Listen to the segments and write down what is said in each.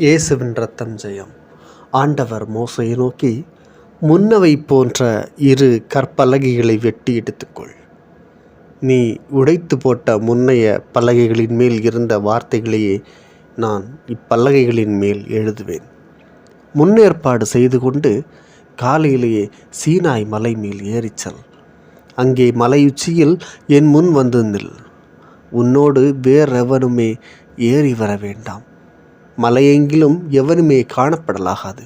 இயேசுவின் ரத்தம் ஜெயம். ஆண்டவர் மோசையை நோக்கி முன்னவை போன்ற இரு கற்பலகைகளை வெட்டி எடுத்துக்கொள். நீ உடைத்து போட்ட முன்னைய பலகைகளின் மேல் இருந்த வார்த்தைகளையே நான் இப்பலகைகளின் மேல் எழுதுவேன். முன்னேற்பாடு செய்து கொண்டு காலையிலேயே சீனாய் மலை மேல் ஏறிச்சல் அங்கே மலையுச்சியில் என் முன் வந்து நில். உன்னோடு வேறெவனுமே ஏறி வர வேண்டாம். மலையெங்கிலும் எவருமே காணப்படலாகாது.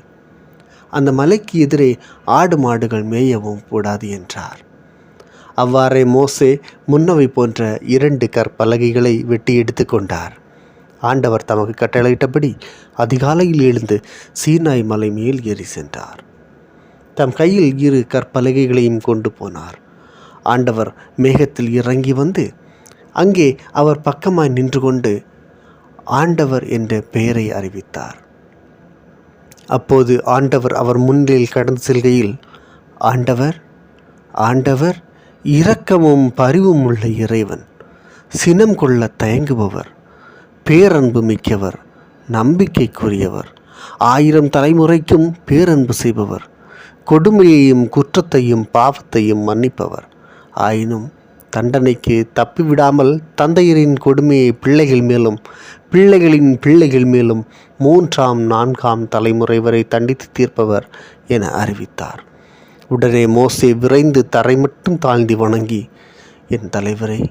அந்த மலைக்கு எதிரே ஆடு மாடுகள் மேயவும் கூடாது என்றார். அவ்வாறே மோசே முன்னவை போன்ற இரண்டு கற்பலகைகளை வெட்டி எடுத்துக்கொண்டார் ஆண்டவர் தமக்கு கட்டளையிட்டபடி அதிகாலையில் எழுந்து சீனாய் மலை மேல் ஏறி சென்றார். தம் கையில் இரு கற்பலகைகளையும் கொண்டு போனார். ஆண்டவர் மேகத்தில் இறங்கி வந்து அங்கே அவர் பக்கமாய் நின்று கொண்டு ஆண்டவர் என்ற பெயரை அறிவித்தார். அப்போது ஆண்டவர் அவர் முன்னில் கடந்து செல்கையில் ஆண்டவர் ஆண்டவர் இரக்கமும் பரிவும் உள்ள இறைவன் சினம் கொள்ள தயங்குபவர் பேரன்பு மிக்கவர் நம்பிக்கைக்குரியவர் ஆயிரம் தலைமுறைக்கும் பேரன்பு செய்பவர் கொடுமையையும் குற்றத்தையும் பாவத்தையும் மன்னிப்பவர். ஆயினும் தண்டனைக்கு தப்பிவிடாமல் தந்தையரின் கொடுமையை பிள்ளைகள் மேலும் பிள்ளைகளின் பிள்ளைகள் மேலும் மூன்றாம் நான்காம் தலைமுறை வரை தண்டித்து தீர்ப்பவர் என அறிவித்தார். உடனே மோசே விரைந்து தரை மட்டும் தாழ்ந்தி வணங்கி என் தலைவரே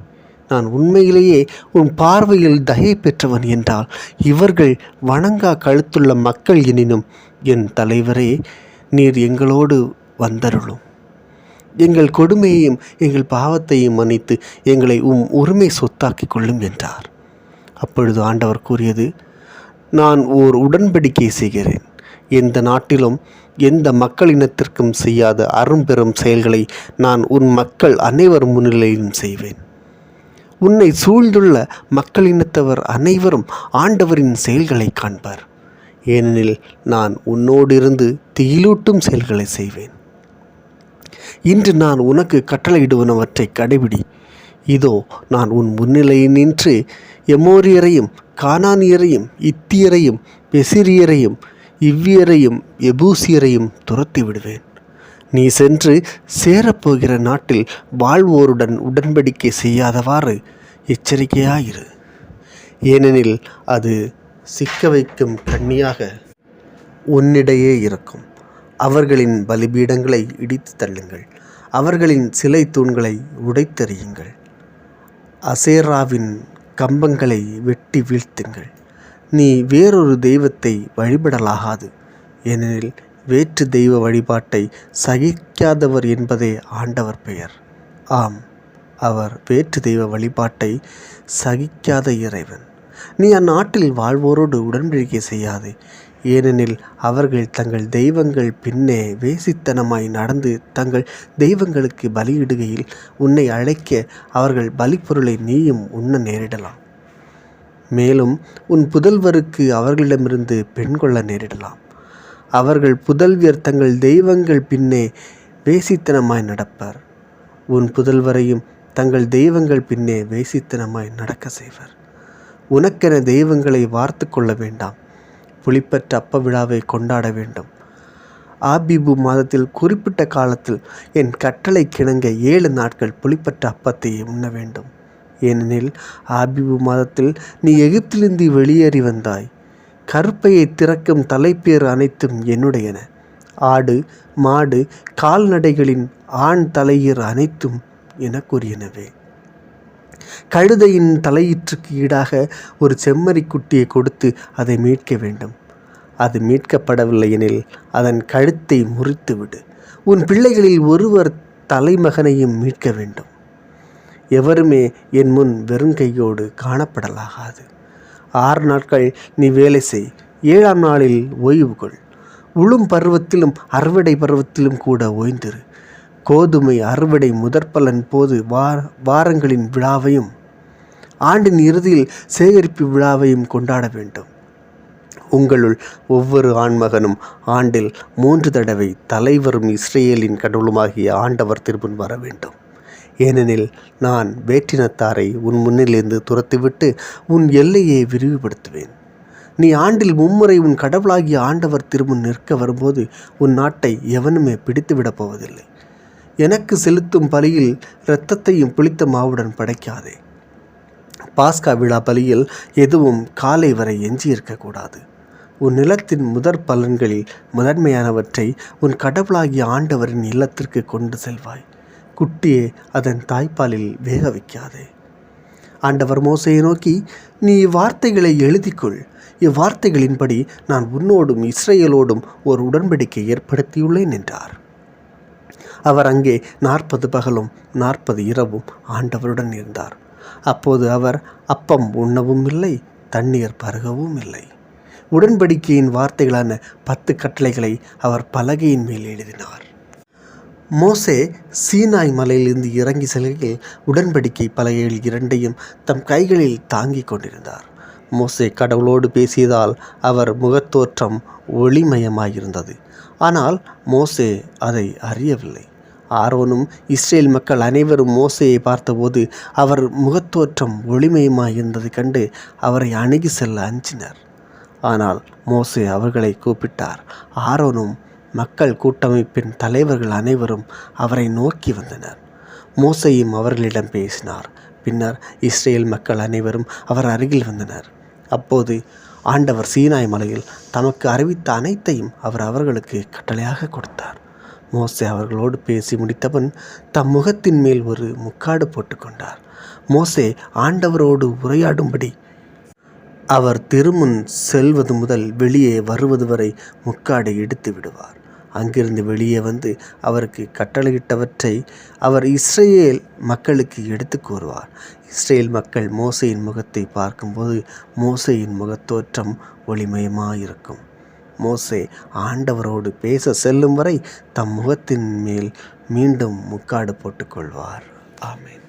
நான் உண்மையிலேயே உன் பார்வையில் தயை பெற்றவன் என்றால் இவர்கள் வணங்கா கழுத்துள்ள மக்கள் எனினும் என் தலைவரே நீர் எங்களோடு வந்தருளும். எங்கள் கொடுமையையும் எங்கள் பாவத்தையும் மன்னித்து எங்களை உம் உரிமை சொத்தாக்கிக் கொள்ளும் என்றார். அப்பொழுது ஆண்டவர் கூறியது நான் ஓர் உடன்படிக்கை செய்கிறேன். எந்த நாட்டிலும் எந்த மக்களினத்திற்கும் செய்யாத அரும்பெரும் செயல்களை நான் உன் மக்கள் அனைவர் முன்னிலையிலும் செய்வேன். உன்னை சூழ்ந்துள்ள மக்களினத்தவர் அனைவரும் ஆண்டவரின் செயல்களை காண்பார். ஏனெனில் நான் உன்னோடிருந்து திகிலூட்டும் செயல்களை செய்வேன். இன்று நான் உனக்கு கட்டளையிடுவனவற்றை கடைபிடி. இதோ நான் உன் முன்னிலையில் நின்று எமோரியரையும் கானானியரையும் இத்தியரையும் பெசிரியரையும் இவ்வியரையும் எபூசியரையும் துரத்தி விடுவேன். நீ சென்று சேரப்போகிற நாட்டில் வாழ்வோருடன் உடன்படிக்கை செய்யாதவாறு எச்சரிக்கையாயிரு. ஏனெனில் அது சிக்க வைக்கும் கண்ணியாக உன்னிடையே இருக்கும். அவர்களின் பலிபீடங்களை இடித்து தள்ளுங்கள். அவர்களின் சிலை தூண்களை உடைத்தெறியுங்கள். அசேராவின் கம்பங்களை வெட்டி வீழ்த்துங்கள். நீ வேறொரு தெய்வத்தை வழிபடலாகாது. ஏனெனில் வேற்று தெய்வ வழிபாட்டை சகிக்காதவர் என்பதே ஆண்டவர் பெயர். ஆம் அவர் வேற்று தெய்வ வழிபாட்டை சகிக்காத இறைவன். நீ அந்நாட்டில் வாழ்வோரோடு உடன்படிக்கை செய்யாதே. ஏனெனில் அவர்கள் தங்கள் தெய்வங்கள் பின்னே வேசித்தனமாய் நடந்து தங்கள் தெய்வங்களுக்கு பலியிடுகையில் உன்னை அழைக்க அவர்கள் பலிப்பொருளை நீயும் உண்ண நேரிடலாம். மேலும் உன் புதல்வருக்கு அவர்களிடமிருந்து பெண் கொள்ள நேரிடலாம். அவர்கள் புதல்வியர் தங்கள் தெய்வங்கள் பின்னே வேசித்தனமாய் நடப்பர். உன் புதல்வரையும் தங்கள் தெய்வங்கள் பின்னே வேசித்தனமாய் நடக்க செய்வர். உனக்கென தெய்வங்களை வார்த்து கொள்ள வேண்டாம். புளிப்பற்ற அப்ப விழாவை கொண்டாட வேண்டும். ஆபிபு மாதத்தில் குறிப்பிட்ட காலத்தில் என் கட்டளை கிணங்க ஏழு நாட்கள் புளிப்பற்ற அப்பத்தை உண்ண வேண்டும். ஏனெனில் ஆபிபு மாதத்தில் நீ எகிப்திலிருந்து வெளியேறி வந்தாய். கருப்பையை திறக்கும் தலைப்பேர் அனைத்தும் என்னுடையன. ஆடு மாடு கால்நடைகளின் ஆண் தலையீர் அனைத்தும் எனக்குரியனவே. கழுதையின் தலையீற்றுக்கு ஈடாக ஒரு செம்மறி குட்டியை கொடுத்து அதை மீட்க வேண்டும். அது மீட்கப்படவில்லை எனில் அதன் கழுத்தை முறித்துவிடு உன் பிள்ளைகளில் ஒருவர் தலைமகனையும் மீட்க வேண்டும். எவருமே என் முன் வெறுங்கையோடு காணப்படலாகாது. ஆறு நாட்கள் நீ வேலை செய். ஏழாம் நாளில் ஓய்வு கொள். உளும் பருவத்திலும் அறுவடை பருவத்திலும் கூட ஓய்ந்திரு. கோதுமை அறுவடை முதற்பலன் போது வார வாரங்களின் விழாவையும் ஆண்டின் இறுதியில் சேகரிப்பு விழாவையும் கொண்டாட வேண்டும். உங்களுள் ஒவ்வொரு ஆண்மகனும் ஆண்டில் மூன்று தடவை தலைவரும் இஸ்ரேலின் கடவுளுமாகிய ஆண்டவர் திரும்பன் வர வேண்டும். ஏனெனில் நான் வேற்றினத்தாரை உன் முன்னிலிருந்து துரத்திவிட்டு உன் எல்லையை விரிவுபடுத்துவேன். நீ ஆண்டில் மும்முறை உன் கடவுளாகிய ஆண்டவர் திருமுன் நிற்க வரும்போது உன் நாட்டை எவனுமே பிடித்துவிடப் போவதில்லை. எனக்கு செலுத்தும் பலியில் இரத்தத்தையும் புளித்த மாவுடன் படைக்காதே. பாஸ்கா விழா பலியில் எதுவும் காலை வரை எஞ்சியிருக்கக்கூடாது. உன் நிலத்தின் முதற் பலன்களில் முதன்மையானவற்றை உன் கடவுளாகிய ஆண்டவரின் இல்லத்திற்கு கொண்டு செல்வாய். குட்டியே அதன் தாய்ப்பாலில் வேக வைக்காதே. ஆண்டவர் மோசையை நோக்கி நீ இவ்வார்த்தைகளை எழுதிக்கொள். இவ்வார்த்தைகளின்படி நான் உன்னோடும் இஸ்ரேலோடும் ஒரு உடன்படிக்கை ஏற்படுத்தியுள்ளேன் என்றார். அவர் அங்கே நாற்பது பகலும் நாற்பது இரவும் ஆண்டவருடன் இருந்தார். அப்போது அவர் அப்பம் உண்ணவும் இல்லை தண்ணீர் பருகவும் இல்லை. உடன்படிக்கையின் வார்த்தைகளான பத்து கட்டளைகளை அவர் பலகையின் மேல் எழுதினார். மோசே சீனாய் மலையிலிருந்து இறங்கி செல்கையில் உடன்படிக்கை பலகைகள் இரண்டையும் தம் கைகளில் தாங்கிக் கொண்டிருந்தார். மோசே கடவுளோடு பேசியதால் அவர் முகத்தோற்றம் ஒளிமயமாயிருந்தது. ஆனால் மோசே அதை அறியவில்லை. ஆரோனும் இஸ்ரேல் மக்கள் அனைவரும் மோசையை பார்த்தபோது அவர் முகத்தோற்றம் ஒளிமயமாயிருந்தது கண்டு அவரை அணுகி செல்ல அஞ்சினர். ஆனால் மோசே அவர்களை கூப்பிட்டார். ஆரோனும் மக்கள் கூட்டமைப்பின் தலைவர்கள் அனைவரும் அவரை நோக்கி வந்தனர். மோசையும் அவர்களிடம் பேசினார். பின்னர் இஸ்ரேல் மக்கள் அனைவரும் அவர் அருகில் வந்தனர். அப்போது ஆண்டவர் சீனாய் மலையில் தமக்கு அறிவித்த அனைத்தையும் அவர் அவர்களுக்கு கட்டளையாக கொடுத்தார். மோசே அவர்களோடு பேசி முடித்தவன் தம் முகத்தின் மேல் ஒரு முக்காடு போட்டுக்கொண்டார் மோசே ஆண்டவரோடு உரையாடும்படி அவர் திருமுன் செல்வது முதல் வெளியே வருவது வரை முக்காடை எடுத்து விடுவார். அங்கிருந்து வெளியே வந்து அவருக்கு கட்டளையிட்டவற்றை அவர் இஸ்ரேல் மக்களுக்கு எடுத்து கூறுவார். இஸ்ரேல் மக்கள் மோசையின் முகத்தை பார்க்கும்போது மோசையின் முகத்தோற்றம் ஒளிமயமாயிருக்கும். மோசே ஆண்டவரோடு பேச செல்லும் வரை தம் முகத்தின் மேல் மீண்டும் முக்காடு போட்டுக்கொள்வார். ஆமேன்.